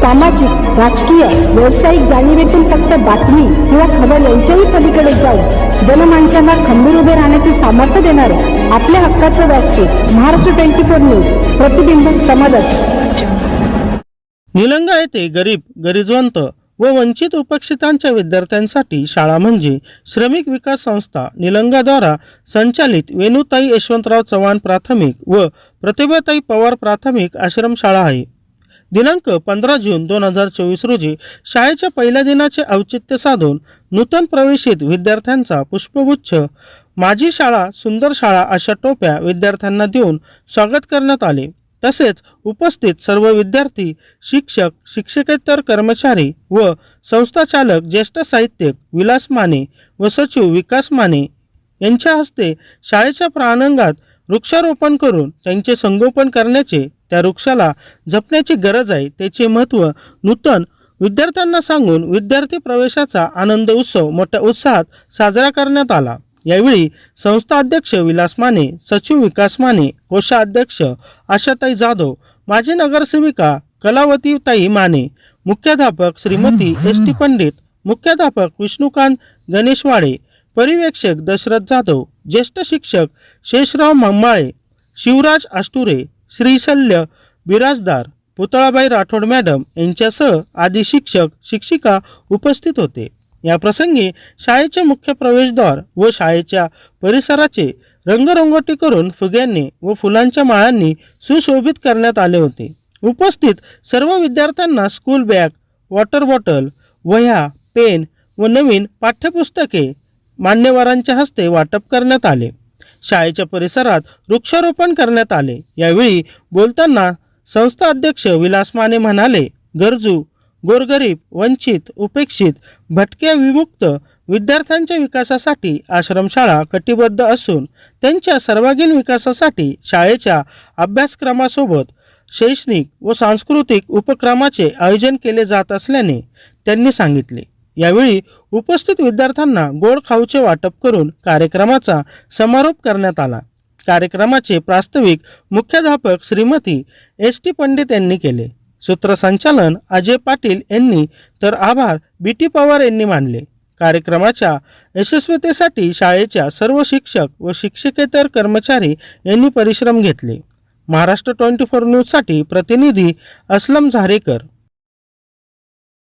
सामाजिक राजकीय व्यावसायिक जाणीवेतून फक्त बातमी किंवा खबर यांच्याही पलीकडे जाऊन जनमानसांना खंबीर उभे राहण्याचे सामर्थ्य देणारे आपल्या हक्काचं व्यासपीठ महाराष्ट्र ट्वेंटी फोर न्यूज प्रतिबिंब समाजाचे निलंगा येथे गरीब गरजवंत व वंचित उपेक्षितांच्या विद्यार्थ्यांसाठी शाळा म्हणजे श्रमिक विकास संस्था निलंगाद्वारा संचालित वेणुताई यशवंतराव चव्हाण प्राथमिक व प्रतिभाताई पवार प्राथमिक आश्रमशाळा आहे. दिनांक पंधरा जून दोन हजार चोवीस रोजी शाळेच्या पहिल्या दिनाचे औचित्य साधून नूतन प्रवेशित विद्यार्थ्यांचा पुष्पगुच्छ माझी शाळा सुंदर शाळा अशा टोप्या विद्यार्थ्यांना देऊन स्वागत करण्यात आले. तसेच उपस्थित सर्व विद्यार्थी शिक्षक शिक्षकेतर कर्मचारी व संस्थाचालक ज्येष्ठ साहित्यिक विलास माने व सचिव विकास माने यांच्या हस्ते शाळेच्या प्रांगणात वृक्षारोपण करून त्यांचे संगोपन करण्याचे त्या वृक्षाला जपण्याची गरज आहे त्याचे महत्त्व नूतन विद्यार्थ्यांना सांगून विद्यार्थी प्रवेशाचा आनंद उत्सव मोठ्या उत्साहात साजरा करण्यात आला. यावेळी संस्था अध्यक्ष विलास माने सचिव विकास माने कोषाध्यक्ष आशाताई जाधव माजी नगरसेविका कलावतीताई माने मुख्याध्यापक श्रीमती एस टी पंडित मुख्याध्यापक विष्णुकांत गणेशवाडे परिवेक्षक दशरथ जाधव ज्येष्ठ शिक्षक शेषराव मंबाळे शिवराज आष्टुरे श्रीशल्य बिराजदार पुतळाबाई राठोड मॅडम यांच्यासह आदी शिक्षक शिक्षिका उपस्थित होते. या प्रसंगी शाळेचे मुख्य प्रवेशद्वार व शाळेच्या परिसराचे रंगरंगोटी करून फुग्यांनी व फुलांच्या माळांनी सुशोभित करण्यात आले होते. उपस्थित सर्व विद्यार्थ्यांना स्कूल बॅग वॉटर बॉटल वह्या पेन व नवीन पाठ्यपुस्तके मान्यवरांच्या हस्ते वाटप करण्यात आले. शाळेच्या परिसरात वृक्षारोपण करण्यात आले. यावेळी बोलताना संस्था अध्यक्ष विलास माने म्हणाले गरजू गोरगरीब वंचित उपेक्षित भटक्या विमुक्त विद्यार्थ्यांच्या विकासासाठी आश्रमशाळा कटिबद्ध असून त्यांच्या सर्वांगीण विकासासाठी शाळेच्या अभ्यासक्रमासोबत शैक्षणिक व सांस्कृतिक उपक्रमाचे आयोजन केले जात असल्याने त्यांनी सांगितले. यावेळी उपस्थित विद्यार्थ्यांना गोड खाऊचे वाटप करून कार्यक्रमाचा समारोप करण्यात आला. कार्यक्रमाचे प्रास्ताविक मुख्याध्यापक श्रीमती एस टी पंडित यांनी केले. सूत्रसंचालन अजय पाटील यांनी तर आभार बी टी पवार यांनी मानले. कार्यक्रमाच्या यशस्वीतेसाठी शाळेच्या सर्व शिक्षक व शिक्षकेतर कर्मचारी यांनी परिश्रम घेतले. महाराष्ट्र ट्वेंटी फोर न्यूजसाठी प्रतिनिधी असलम झारेकर.